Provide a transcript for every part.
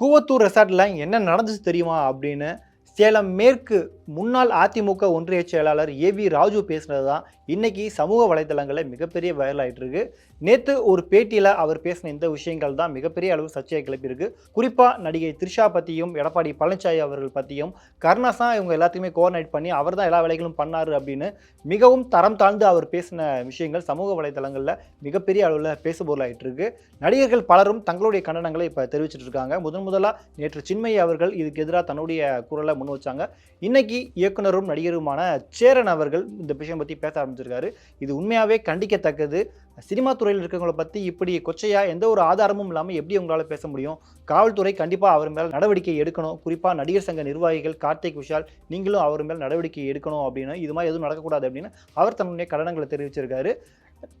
கூவத்தூர் ரெசார்ட்டில் என்ன நடந்துச்சு தெரியுமா அப்படின்னு சேலம் மேற்கு முன்னாள் அதிமுக ஒன்றிய செயலாளர் ஏ வி ராஜு பேசுனது தான் இன்னைக்கு சமூக வலைதளங்களில் மிகப்பெரிய வைரல் இருக்கு நேற்று ஒரு பேட்டியில் அவர் பேசின இந்த விஷயங்கள் தான் மிகப்பெரிய அளவு சர்ச்சையை கிளப்பியிருக்கு. குறிப்பாக நடிகை த்ரிஷா பற்றியும் எடப்பாடி பழனிசாமி அவர்கள் பற்றியும் கருணாசா இவங்க எல்லாத்தையுமே கோஆர்டினேட் பண்ணி அவர் தான் எல்லா வேலைகளும் பண்ணாரு அப்படின்னு மிகவும் தரம் தாழ்ந்து அவர் பேசின விஷயங்கள் சமூக வலைதளங்களில் மிகப்பெரிய அளவில் பேசுபொருளாயிட்டு இருக்கு நடிகர்கள் பலரும் தங்களுடைய கண்டனங்களை இப்போ தெரிவிச்சிட்டு இருக்காங்க. முதன் முதலாக நேற்று சின்மயி அவர்கள் இதுக்கு எதிராக தன்னுடைய குரலை முன் வச்சாங்க. இன்னைக்கு இயக்குனரும் நடிகருமான சேரன் அவர்கள் இந்த விஷயம் பற்றி பேச ஆரம்பிச்சிருக்காரு. இது உண்மையாகவே கண்டிக்கத்தக்கது. சினிமா துறையில் இருக்கிறவங்கள பற்றி இப்படி கொச்சையாக எந்த ஒரு ஆதாரமும் இல்லாமல் எப்படி உங்களால் பேச முடியும்? காவல்துறை கண்டிப்பாக அவர் மேல் நடவடிக்கை எடுக்கணும். குறிப்பாக நடிகர் சங்க நிர்வாகிகள் கார்த்திக் விஷால் நீங்களும் அவர் மேல் நடவடிக்கை எடுக்கணும் அப்படின்னு. இது மாதிரி எதுவும் நடக்கக்கூடாது அப்படின்னு அவர் தன்னுடைய கடனங்களை தெரிவிச்சிருக்காரு.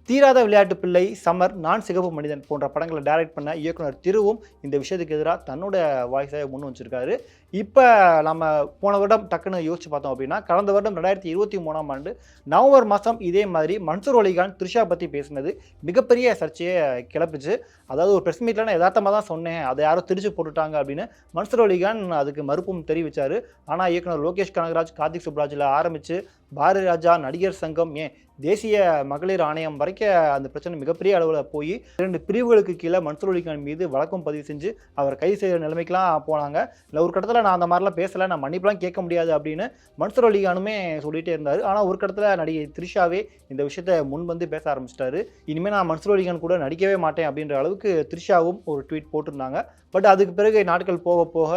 தீராத விளையாட்டு பிள்ளை சமர் நான் சிகப்பு மனிதன் போன்ற படங்களை டைரக்ட் பண்ண இயக்குனர் திருவும் இந்த விஷயத்துக்கு எதிராக தன்னோட வாய்ஸை முன் வச்சிருக்காரு. இப்போ நம்ம போன வருடம் டக்குன்னு யோசிச்சு பார்த்தோம் அப்படின்னா கடந்த வருடம் ரெண்டாயிரத்தி இருபத்தி மூணாம் ஆண்டு நவம்பர் மாதம் இதே மாதிரி மன்சூர் அலிகான் த்ரிஷா பற்றி பேசினது. மிகப்பெரிய சர்ச்சையை கிளப்பிச்சு. அதாவது ஒரு ப்ரெஸ் மீட்டில் நான் யதார்த்தமாக தான் சொன்னேன். அதை யாரோ திரிச்சு போட்டுட்டாங்க அப்படின்னு மன்சூர் அலிகான் அதுக்கு மறுப்பும் தெரிவித்தார் ஆனால் இயக்குனர் லோகேஷ் கனகராஜ் கார்த்திக் சுப்ராஜில் ஆரம்பித்து பாரதி ராஜா நடிகர் சங்கம் ஏன் தேசிய மகளிர் ஆணையம் வரைக்கும் அந்த பிரச்சனை மிகப்பெரிய அளவில் போய் இரண்டு பிரிவுகளுக்கு கீழே மன்சூர் அலிகான் மீது வழக்கம் பதிவு செஞ்சு அவர் கைது செய்கிற நிலைமைக்கெலாம் போனாங்க. இல்லை ஒரு கட்டத்தில் நான் அந்த மாதிரிலாம் பேசலை நான் மன்னிப்புலாம் கேட்க முடியாது அப்படின்னு மன்சூர் அலிகானுமே சொல்லிகிட்டே இருந்தார். ஆனால் ஒரு கட்டத்தில் நடிகை த்ரிஷாவே இந்த விஷயத்தை முன் வந்து பேச ஆரம்பிச்சிட்டாரு. இனிமேல் நான் மன்சூர் கூட நடிக்கவே மாட்டேன் அப்படின்ற அளவுக்கு த்ரிஷாவும் ஒரு ட்வீட் போட்டிருந்தாங்க. பட் அதுக்கு பிறகு நாட்கள் போக போக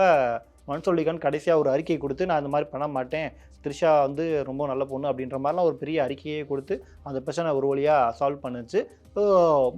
மன்சோலிகான் கடைசியாக ஒரு அறிக்கை கொடுத்து நான் இந்த மாதிரி பண்ண மாட்டேன். த்ரிஷா வந்து ரொம்ப நல்ல பொண்ணு அப்படின்ற மாதிரிலாம் ஒரு பெரிய அறிக்கையை கொடுத்து அந்த பிரச்சனை ஒரு வழியாக சால்வ் பண்ணுச்சு. ஸோ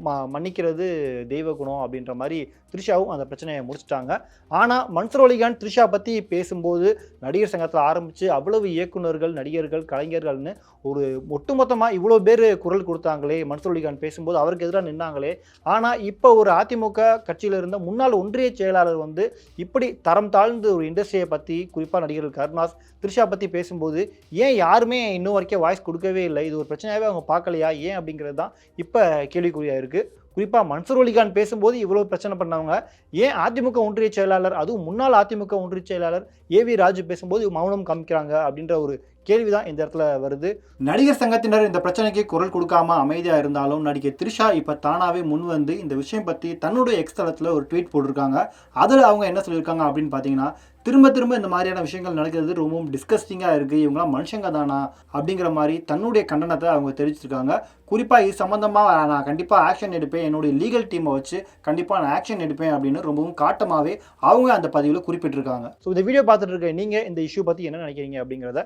ம மன்னிக்கிறது தெய்வ குணம் அப்படின்ற மாதிரி த்ரிஷாவும் அந்த பிரச்சனையை முடிச்சிட்டாங்க. ஆனால் மன்சரோலிகான் த்ரிஷா பற்றி பேசும்போது நடிகர் சங்கத்தில் ஆரம்பித்து அவ்வளவு இயக்குனர்கள் நடிகர்கள் கலைஞர்கள்னு ஒரு ஒட்டுமொத்தமாக இவ்வளோ பேர் குரல் கொடுத்தாங்களே மன்சரோலிகான் பேசும்போது அவருக்கு எதிராக நின்னாங்களே. ஆனால் இப்போ ஒரு அதிமுக கட்சியில் இருந்த முன்னாள் ஒன்றிய செயலாளர் வந்து இப்படி தரம் தாழ்ந்து ஒரு இண்டஸ்ட்ரியை பற்றி குறிப்பாக நடிகர்கள் கருணாஸ் த்ரிஷா பற்றி பேசும்போது ஏன் யாருமே இன்னும் வரைக்கும் வாய்ஸ் கொடுக்கவே இல்லை? இது ஒரு பிரச்சனையாகவே அவங்க பார்க்கலையா? ஏன் அப்படிங்கிறது தான் இப்போ கேள்விக்குறியாக இருக்குது குறிப்பாக மன்சூர் அலிகான் பேசும்போது இவ்வளோ பிரச்சனை பண்ணவங்க ஏன் அதிமுக ஒன்றிய செயலாளர் அதுவும் முன்னாள் அதிமுக ஒன்றிய செயலாளர் ஏவி ராஜு பேசும்போது மௌனம் காமிக்கிறாங்க அப்படின்ற ஒரு கேள்வி தான் இந்த இடத்துல வருது. நடிகர் சங்கத்தினர் இந்த பிரச்சனைக்கு குரல் கொடுக்காம அமைதியாக இருந்தாலும் நடிகை த்ரிஷா இப்போ தானாகவே முன் வந்து இந்த விஷயம் பற்றி தன்னுடைய எக்ஸ் தளத்தில் ஒரு ட்வீட் போட்டிருக்காங்க. அதில் அவங்க என்ன சொல்லியிருக்காங்க அப்படின்னு பார்த்தீங்கன்னா திரும்ப திரும்ப இந்த மாதிரியான விஷயங்கள் நடக்கிறது ரொம்பவும் டிஸ்கஸ்டிங்காக இருக்குது இவங்களாம் மனுஷங்க தானா? அப்படிங்கிற மாதிரி தன்னுடைய கண்டனத்தை அவங்க தெரிவிச்சிருக்காங்க. குறிப்பாக இது சம்மந்தமாக நான் கண்டிப்பாக ஆக்ஷன் எடுப்பேன். என்னுடைய லீகல் டீமை வச்சு கண்டிப்பாக நான் ஆக்ஷன் எடுப்பேன் அப்படின்னு ரொம்பவும் காட்டமாகவே அவங்க அந்த பதிவில் குறிப்பிட்டிருக்காங்க. ஸோ இந்த வீடியோ பார்த்துட்டு இருக்க நீங்கள் இந்த இஷ்யூ பற்றி என்ன நினைக்கிறீங்க அப்படிங்கிறத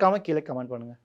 மறக்காமல் கீழே கமெண்ட் பண்ணுங்கள்